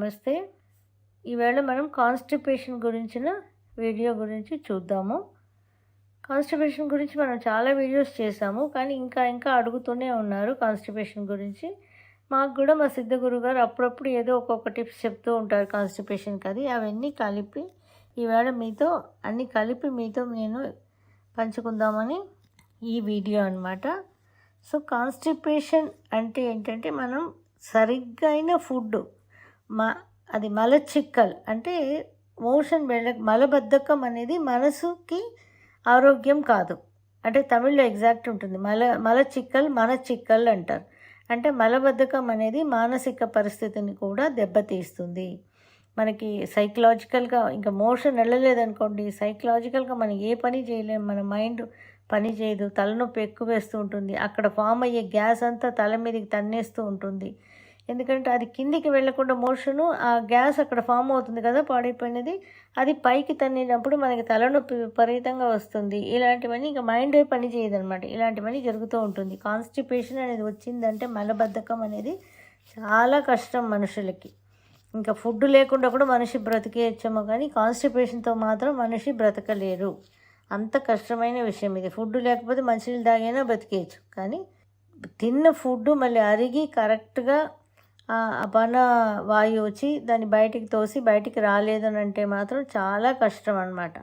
నమస్తే. ఈవేళ మనం కాన్స్టిపేషన్ గురించిన వీడియో గురించి చూద్దాము. కాన్స్టిపేషన్ గురించి మనం చాలా వీడియోస్ చేసాము కానీ ఇంకా ఇంకా అడుగుతూనే ఉన్నారు కాన్స్టిపేషన్ గురించి. మాకు కూడా మా సిద్ధగురు గారు అప్పుడప్పుడు ఏదో ఒక్కొక్క టిప్స్ చెప్తూ ఉంటారు కాన్స్టిపేషన్కి అది అవన్నీ కలిపి ఈవేళ మీతో అన్నీ కలిపి మీతో నేను పంచుకుందామని ఈ వీడియో అనమాట సో కాన్స్టిపేషన్ అంటే ఏంటంటే మనం సరిగ్గా అయిన ఫుడ్ మ అది మలచిక్కల్. అంటే మోషన్ వెళ్ళ మలబద్ధకం అనేది మనసుకి ఆరోగ్యం కాదు. అంటే తమిళ్ళో ఎగ్జాక్ట్ ఉంటుంది. మల మలచిక్కల్ మన చిక్కల్ అంటారు. అంటే మలబద్ధకం అనేది మానసిక పరిస్థితిని కూడా దెబ్బతీస్తుంది. మనకి సైకలాజికల్గా ఇంకా మోషన్ వెళ్ళలేదనుకోండి సైకలాజికల్గా మనం ఏ పని చేయలేము మన మైండ్ పని చేయదు. తలనొప్పి ఎక్కువ వేస్తూ ఉంటుంది. అక్కడ ఫామ్ అయ్యే గ్యాస్ అంతా తల మీదకి తన్నేస్తూ ఉంటుంది. ఎందుకంటే అది కిందికి వెళ్ళకుండా మోషను ఆ గ్యాస్ అక్కడ ఫామ్ అవుతుంది కదా పాడైపోయినది అది పైకి తన్నినప్పుడు మనకి తలనొప్పి విపరీతంగా వస్తుంది. ఇలాంటివన్నీ ఇంకా మైండ్ పని చేయదనమాట ఇలాంటివన్నీ జరుగుతూ ఉంటుంది. కాన్స్టిపేషన్ అనేది వచ్చిందంటే మలబద్ధకం అనేది చాలా కష్టం మనుషులకి. ఇంకా ఫుడ్ లేకుండా కూడా మనిషి బ్రతికేయచ్చేమో కానీ కాన్స్టిపేషన్తో మాత్రం మనిషి బ్రతకలేరు అంత కష్టమైన విషయం ఇది. ఫుడ్ లేకపోతే మంచినీళ్ళు తాగైనా బ్రతికేయచ్చు. కానీ తిన్న ఫుడ్ మళ్ళీ అరిగి కరెక్ట్గా అపన వాయువు వచ్చి దాన్ని బయటికి తోసి బయటికి రాలేదని అంటే మాత్రం చాలా కష్టం అనమాట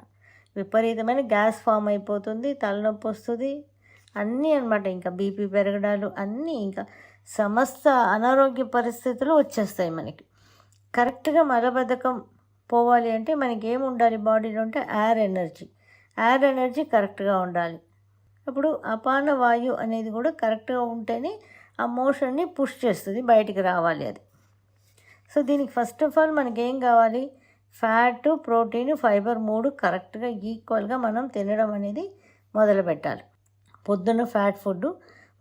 విపరీతమైన గ్యాస్ ఫామ్ అయిపోతుంది తలనొప్పి వస్తుంది అన్నీ అనమాట ఇంకా బీపీ పెరగడాలు అన్నీ ఇంకా సమస్త అనారోగ్య పరిస్థితులు వచ్చేస్తాయి మనకి. కరెక్ట్గా మలబద్ధకం పోవాలి అంటే మనకి ఏమి ఉండాలి బాడీలో అంటే ఎయిర్ ఎనర్జీ. ఎయిర్ ఎనర్జీ కరెక్ట్గా ఉండాలి. అప్పుడు అపాన వాయు అనేది కూడా కరెక్ట్గా ఉంటేనే ఆ మోషన్ని పుష్ చేస్తుంది బయటికి రావాలి అది. సో దీనికి ఫస్ట్ ఆఫ్ ఆల్ మనకి ఏం కావాలి? ఫ్యాట్ ప్రోటీన్ ఫైబర్ మూడు కరెక్ట్గా ఈక్వల్గా మనం తినడం అనేది మొదలు పెట్టాలి. పొద్దున్న ఫ్యాట్ ఫుడ్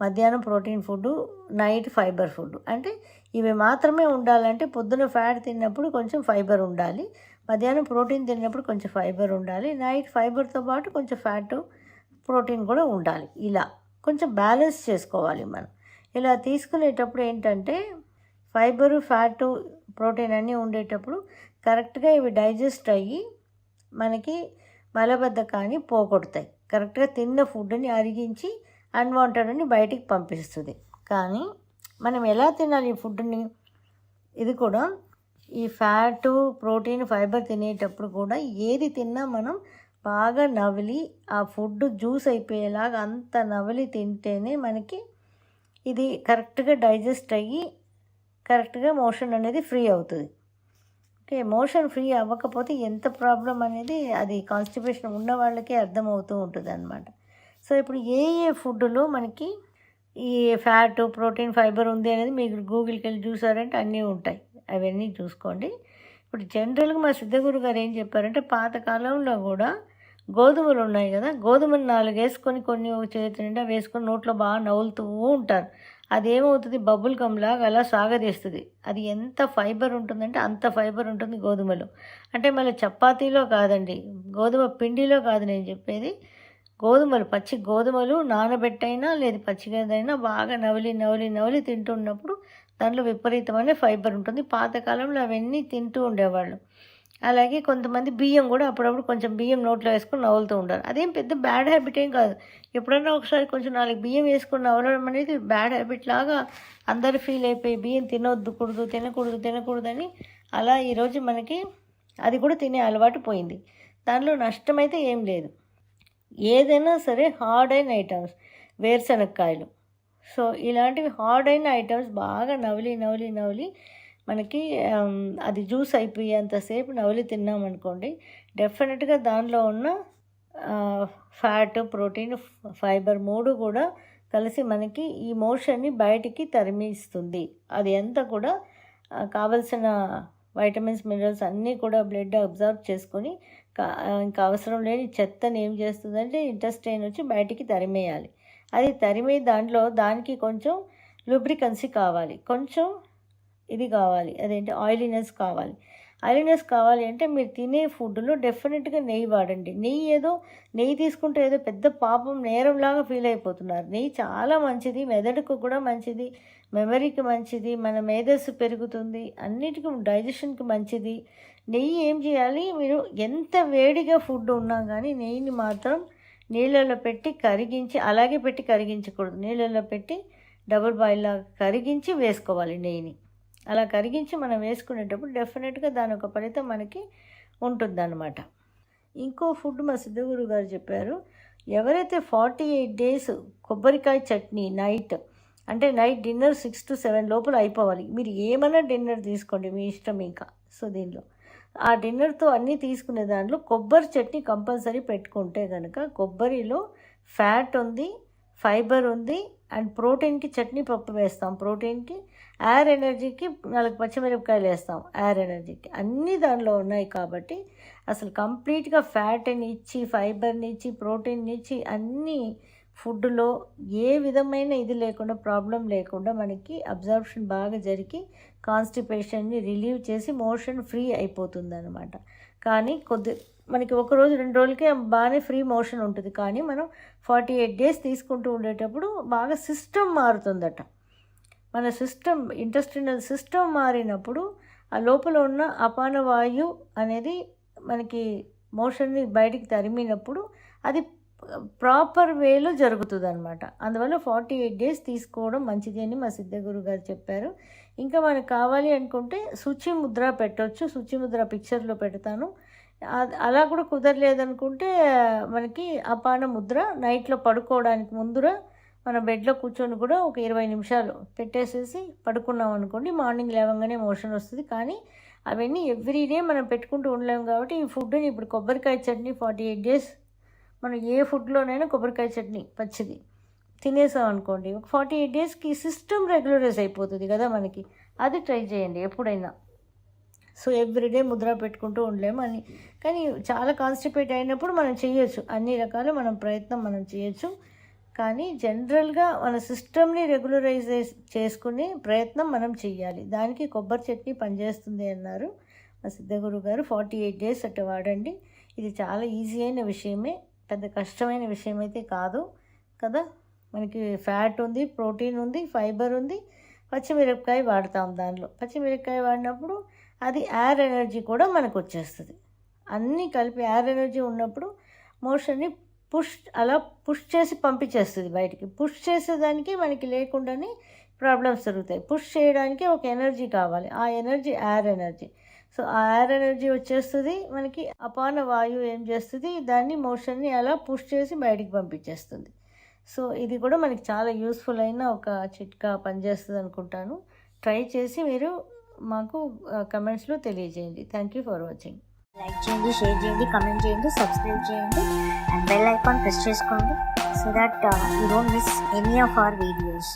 మధ్యాహ్నం protein food night fibre food అంటే ఇవి మాత్రమే ఉండాలంటే పొద్దున ఫ్యాట్ తిన్నప్పుడు కొంచెం ఫైబర్ ఉండాలి మధ్యాహ్నం ప్రోటీన్ తిన్నప్పుడు కొంచెం ఫైబర్ ఉండాలి నైట్ ఫైబర్తో పాటు కొంచెం ఫ్యాట్ ప్రోటీన్ కూడా ఉండాలి. ఇలా కొంచెం బ్యాలెన్స్ చేసుకోవాలి మనం. ఇలా తీసుకునేటప్పుడు ఏంటంటే ఫైబరు ఫ్యాటు ప్రోటీన్ అన్నీ ఉండేటప్పుడు కరెక్ట్గా ఇవి డైజెస్ట్ అయ్యి మనకి మలబద్ధకాన్ని పోగొడతాయి. కరెక్ట్గా తిన్న ఫుడ్ని అరిగించి అన్వాంటెడ్ అని బయటికి పంపిస్తుంది. కానీ మనం ఎలా తినాలి ఈ ఫుడ్ని? ఇది కూడా ఈ ఫ్యాటు ప్రోటీన్ ఫైబర్ తినేటప్పుడు కూడా ఏది తిన్నా మనం బాగా నవిలి ఆ ఫుడ్ జ్యూస్ అయిపోయేలాగా అంత నవిలి తింటేనే మనకి ఇది కరెక్ట్గా డైజెస్ట్ అయ్యి కరెక్ట్గా మోషన్ అనేది ఫ్రీ అవుతుంది. ఓకే మోషన్ ఫ్రీ అవ్వకపోతే ఎంత ప్రాబ్లం అనేది అది కాన్స్టిపేషన్ ఉన్న వాళ్ళకే అర్థమవుతూ ఉంటుంది అనమాట సో ఇప్పుడు ఏ ఏ ఫుడ్లో మనకి ఈ ఫ్యాట్ ప్రోటీన్ ఫైబర్ ఉంది అనేది మీరు గూగుల్కి వెళ్ళి చూసారంటే అన్నీ ఉంటాయి. అవన్నీ చూసుకోండి. ఇప్పుడు జనరల్గా మా సిద్ధగురు గారు ఏం చెప్పారంటే పాతకాలంలో కూడా గోధుమలు ఉన్నాయి కదా గోధుమలు నాలుగు వేసుకొని కొన్ని ఒక చేతి నిండా వేసుకొని నోట్లో బాగా నవ్వులుతూ ఉంటారు. అదేమవుతుంది? బబుల్ గమ్లాగా అలా సాగదీస్తుంది అది ఎంత ఫైబర్ ఉంటుందంటే అంత ఫైబర్ ఉంటుంది గోధుమలో. అంటే మళ్ళీ చపాతీలో కాదండి గోధుమ పిండిలో కాదు నేను చెప్పేది. గోధుమలు పచ్చి గోధుమలు నానబెట్టైనా లేదు పచ్చిగదైనా బాగా నవలి నవలి నవలి తింటున్నప్పుడు దాంట్లో విపరీతమైన ఫైబర్ ఉంటుంది. పాతకాలంలో అవన్నీ తింటూ ఉండేవాళ్ళు. అలాగే కొంతమంది బియ్యం కూడా అప్పుడప్పుడు కొంచెం బియ్యం నోట్లో వేసుకొని నవ్వులుతూ ఉంటారు. అదేం పెద్ద బ్యాడ్ హ్యాబిట్ ఏం కాదు. ఎప్పుడన్నా ఒకసారి కొంచెం నాలుగు బియ్యం వేసుకొని నవ్వడం అనేది బ్యాడ్ హ్యాబిట్ లాగా అందరు ఫీల్ అయిపోయి బియ్యం తినొద్దు కూడదు తినకూడదు తినకూడదని అలా ఈరోజు మనకి అది కూడా తినే అలవాటు పోయింది. దానిలో నష్టమైతే ఏం లేదు. ఏదైనా సరే హార్డ్ అయిన ఐటమ్స్ వేరుశనక్కాయలు సో ఇలాంటివి హార్డ్ అయిన ఐటమ్స్ బాగా నవలి నవలి నవలి మనకి అది జ్యూస్ అయిపోయేంతసేపు నవలి తిన్నామనుకోండి డెఫినెట్గా దానిలో ఉన్న ఫ్యాట్ ప్రోటీన్ ఫైబర్ మూడు కూడా కలిసి మనకి ఈ మోషన్ని బయటికి తరిమిస్తుంది. అది ఎంత కూడా కావలసిన వైటమిన్స్ మినరల్స్ అన్నీ కూడా బ్లడ్ అబ్జర్వ్ చేసుకొని ఇంకా అవసరం లేని చెత్తని ఏం చేస్తుందంటే ఇంటెస్టైన్ వచ్చి బయటికి తరిమేయాలి. అది తరిమే దాంట్లో దానికి కొంచెం లూబ్రికన్సీ కావాలి. కొంచెం ఇది కావాలి అదేంటి ఆయిలీనెస్ కావాలి. ఆయిలీనెస్ కావాలి అంటే మీరు తినే ఫుడ్లో డెఫినెట్గా నెయ్యి వాడండి. నెయ్యి ఏదో నెయ్యి తీసుకుంటే ఏదో పెద్ద పాపం నేరంలాగా ఫీల్ అయిపోతున్నారు. నెయ్యి చాలా మంచిది మెదడుకు కూడా మంచిది మెమరీకి మంచిది మన మేధస్సు పెరుగుతుంది అన్నిటికీ డైజెషన్కి మంచిది. నెయ్యి ఏం చేయాలి? మీరు ఎంత వేడిగా ఫుడ్ ఉన్నా కానీ నెయ్యిని మాత్రం నీళ్ళల్లో పెట్టి కరిగించి అలాగే పెట్టి కరిగించకూడదు. నీళ్ళల్లో పెట్టి డబుల్ బాయిల్లా లాగా కరిగించి వేసుకోవాలి నెయ్యిని. అలా కరిగించి మనం వేసుకునేటప్పుడు డెఫినెట్గా దాని ఒక ఫలితం మనకి ఉంటుందన్నమాట. ఇంకో ఫుడ్ మా సిద్ధగురు గారు చెప్పారు ఎవరైతే ఫార్టీ ఎయిట్ డేస్ కొబ్బరికాయ చట్నీ నైట్ అంటే night dinner six to seven లోపల అయిపోవాలి మీరు ఏమైనా డిన్నర్ తీసుకోండి మీ ఇష్టం ఇంకా. సో దీనిలో ఆ డిన్నర్తో అన్నీ తీసుకునే దాంట్లో కొబ్బరి చట్నీ కంపల్సరీ పెట్టుకుంటే కనుక కొబ్బరిలో ఫ్యాట్ ఉంది ఫైబర్ ఉంది అండ్ ప్రోటీన్కి చట్నీ పప్పు వేస్తాం. ప్రోటీన్కి యార్ ఎనర్జీకి నాలుగు పచ్చిమిరపకాయలు వేస్తాం. ఎయిర్ ఎనర్జీకి. అన్నీ దానిలో ఉన్నాయి కాబట్టి అసలు కంప్లీట్గా ఫ్యాట్ని ఇచ్చి ఫైబర్ని ఇచ్చి ప్రోటీన్ని ఇచ్చి అన్నీ ఫుడ్లో ఏ విధమైన ఇది లేకుండా ప్రాబ్లం లేకుండా మనకి అబ్జర్ప్షన్ బాగా జరిగి కాన్స్టిపేషన్ని రిలీవ్ చేసి మోషన్ ఫ్రీ అయిపోతుంది అనమాట కానీ కొద్ది మనకి ఒక రోజు రెండు రోజులకే బాగానే ఫ్రీ మోషన్ ఉంటుంది. కానీ మనం ఫార్టీ ఎయిట్ డేస్ తీసుకుంటూ ఉండేటప్పుడు బాగా సిస్టమ్ మారుతుందట. మన సిస్టమ్ ఇంటెస్టినల్ సిస్టమ్ మారినప్పుడు ఆ లోపల ఉన్న అపాన వాయు అనేది మనకి మోషన్ని బయటికి తరిమినప్పుడు అది ప్రాపర్ వేలో జరుగుతుంది అనమాట అందువల్ల ఫార్టీ ఎయిట్ డేస్ తీసుకోవడం మంచిది అని మా సిద్ధగురు గారు చెప్పారు. ఇంకా మనకు కావాలి అనుకుంటే శుచి ముద్ర పెట్టవచ్చు శుచి ముద్ర పిక్చర్లో పెడతాను. అలా కూడా కుదరలేదనుకుంటే మనకి అపాన ముద్ర నైట్లో పడుకోవడానికి ముందుర మన బెడ్లో కూర్చొని కూడా ఒక ఇరవై నిమిషాలు పెట్టేసేసి పడుకున్నాం అనుకోండి మార్నింగ్ లేవగానే మోషన్ వస్తుంది. కానీ అవన్నీ ఎవ్రీడే మనం పెట్టుకుంటూ ఉండలేము కాబట్టి ఈ ఫుడ్ని ఇప్పుడు కొబ్బరికాయ చట్నీ ఫార్టీ ఎయిట్ డేస్ మనం ఏ ఫుడ్లోనైనా కొబ్బరికాయ చట్నీ పచ్చిది తినేసాం అనుకోండి ఒక ఫార్టీ ఎయిట్ డేస్కి సిస్టమ్ రెగ్యులరైజ్ అయిపోతుంది కదా మనకి. అది ట్రై చేయండి ఎప్పుడైనా. సో ఎవ్రీడే ముద్ర పెట్టుకుంటూ ఉండలేము అని. కానీ చాలా కాన్స్టిపేట్ అయినప్పుడు మనం చేయొచ్చు. అన్ని రకాలు మనం ప్రయత్నం మనం చేయొచ్చు. కానీ జనరల్గా మన సిస్టమ్ని రెగ్యులరైజ్ చేసుకునే ప్రయత్నం మనం చెయ్యాలి. దానికి కొబ్బరి చట్నీ పనిచేస్తుంది అన్నారు మా సిద్ధగురు గారు ఫార్టీ ఎయిట్ డేస్ అట్ట వాడండి. ఇది చాలా ఈజీ అయిన విషయమే. పెద్ద కష్టమైన విషయం అయితే కాదు కదా? మనకి ఫ్యాట్ ఉంది ప్రోటీన్ ఉంది ఫైబర్ ఉంది పచ్చిమిరపకాయ వాడతాం దానిలో. పచ్చిమిరపకాయ వాడినప్పుడు అది ఎయిర్ ఎనర్జీ కూడా మనకు వచ్చేస్తుంది అన్నీ కలిపి ఎయిర్ ఎనర్జీ ఉన్నప్పుడు మోషన్ని పుష్ అలా పుష్ చేసి పంపించేస్తుంది బయటికి. పుష్ చేసేదానికి మనకి లేకుండానే ప్రాబ్లమ్స్ జరుగుతాయి. పుష్ చేయడానికి ఒక ఎనర్జీ కావాలి. ఆ ఎనర్జీ ఎయిర్ ఎనర్జీ. సో ఆ ఎనర్జీ వచ్చేస్తుంది మనకి అపాన వాయువు ఏం చేస్తుంది దాన్ని మోషన్ని అలా పుష్ చేసి బయటికి పంపించేస్తుంది. సో ఇది కూడా మనకి చాలా యూస్ఫుల్ అయిన ఒక చిట్కా పనిచేస్తుంది అనుకుంటాను. ట్రై చేసి మీరు మాకు కమెంట్స్లో తెలియజేయండి. Thank you for watching like చేయండి షేర్ చేయండి కమెంట్ చేయండి సబ్స్క్రైబ్ చేయండి అండ్ బెల్ ఐకాన్ ప్రెస్ చేసుకోండి so that you don't miss any of our videos